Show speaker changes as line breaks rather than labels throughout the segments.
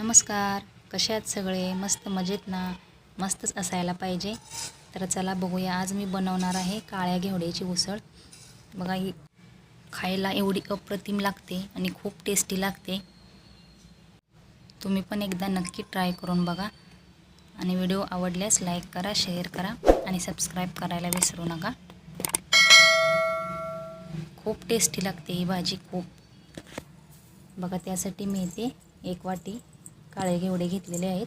नमस्कार. कसे आहेत सगळे? मस्त मजेत ना? मस्तच असायला पाहिजे. तर चला बघूया. आज मी बनवणार आहे काळ्या घेवड्याची उसळ. बघा ही खायला एवढी अप्रतिम लागते आणि खूप टेस्टी लागते. तुम्ही पण एकदा नक्की ट्राय करून बघा. आणि व्हिडिओ आवडल्यास लाईक करा शेअर करा आणि सबस्क्राईब करायला विसरू नका. खूप टेस्टी लागते ही भाजी खूप. बघा त्यासाठी मी इथे एक वाटी काळे घेवडे घेतलेले आहेत.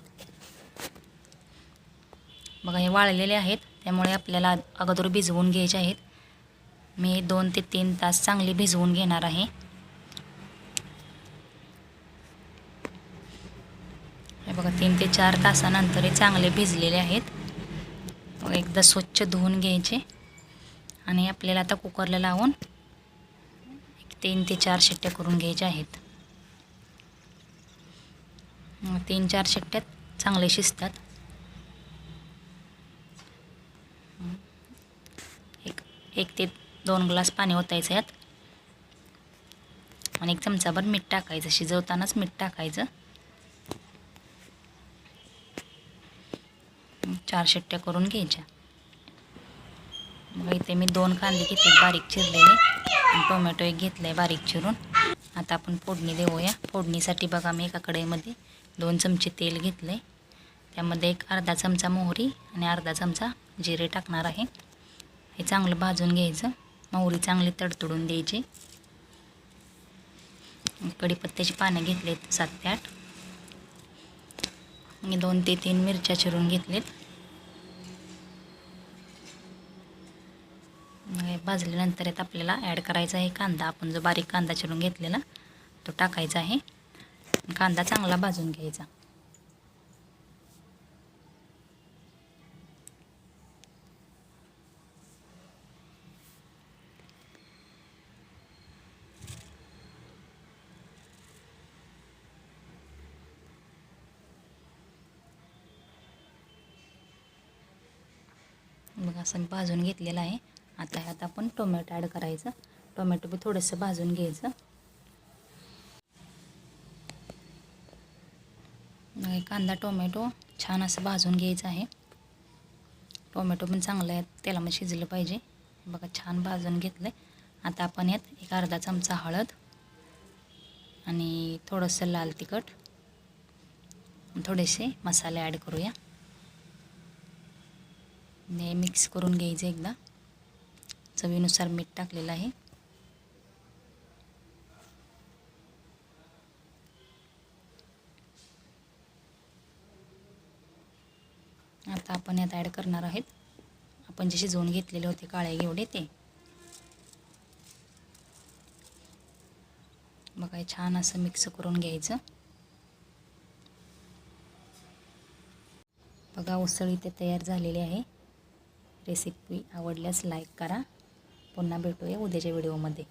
बघा हे वाळलेले आहेत. त्यामुळे आपल्याला अगोदर भिजवून घ्यायचे आहेत. मी दोन ते तीन तास चांगले भिजवून घेणार आहे. हे बघा तीन ते चार तासानंतर हे चांगले भिजलेले आहेत. एकदा स्वच्छ धुवून घ्यायचे. आणि आपल्याला आता कुकरला लावून तीन ते चार शिट्ट्या करून घ्यायच्या आहेत. तीन चार शिट्ट्यात चांगले शिजतात. एक एक ते दोन ग्लास पाणी ओतायचं यात. आणि एक चमचाभर मीठ टाकायचं शिजवतानाच मीठ टाकायचं. चार शिट्ट्या करून घ्यायच्या. मग इथे मी दोन कांदे घेतले बारीक चिरलेले. टोमॅटो एक घेतलं आहे बारीक चिरून. आता आपण फोडणी देऊया. फोडणीसाठी बघा मी एका कढईमध्ये दोन चमचे तेल घेतलं आहे त्यामध्ये एक अर्धा चमचा मोहरी आणि अर्धा चमचा जिरे टाकणार आहे. हे चांगलं भाजून घ्यायचं. मोहरी चांगली तडतडून द्यायची. कढीपत्त्याची पानं घेतलेत सात ते आठ. मी दोन ते तीन मिरच्या चिरून घेतलेत. भाजल्यानंतर यात आपल्याला ॲड करायचा आहे कांदा. आपण जो बारीक कांदा चिरून घेतलेला तो टाकायचा आहे. कांदा चांगला भाजून घ्यायचा. बघा असं भाजून घेतलेलं आहे. आता ह्यात आपण टोमॅटो ॲड करायचं. टोमॅटो बी थोडंसं भाजून घ्यायचं. कांदा टोमॅटो छान असं भाजून घ्यायचं आहे. टोमॅटो पण चांगलं आहे तेलामध्ये शिजलं पाहिजे. बघा छान भाजून घेतलं आहे आता आपण यात एक अर्धा चमचा हळद आणि थोडंसं लाल तिखट थोडेसे मसाले ॲड करूया. ने मिक्स करून घ्यायचं एकदा. चवीनुसार मीठ टाकलेलं आहे. आता आपण यात ॲड करणार आहेत. आपण जे शिजवून घेतलेले होते काळे घेवडे ते. बघा छान असं मिक्स करून घ्यायचं. बघा उसळ इथे तयार झालेली आहे. रेसिपी आवडल्यास लाईक करा. पुन्हा भेटूया उद्याच्या व्हिडिओमध्ये.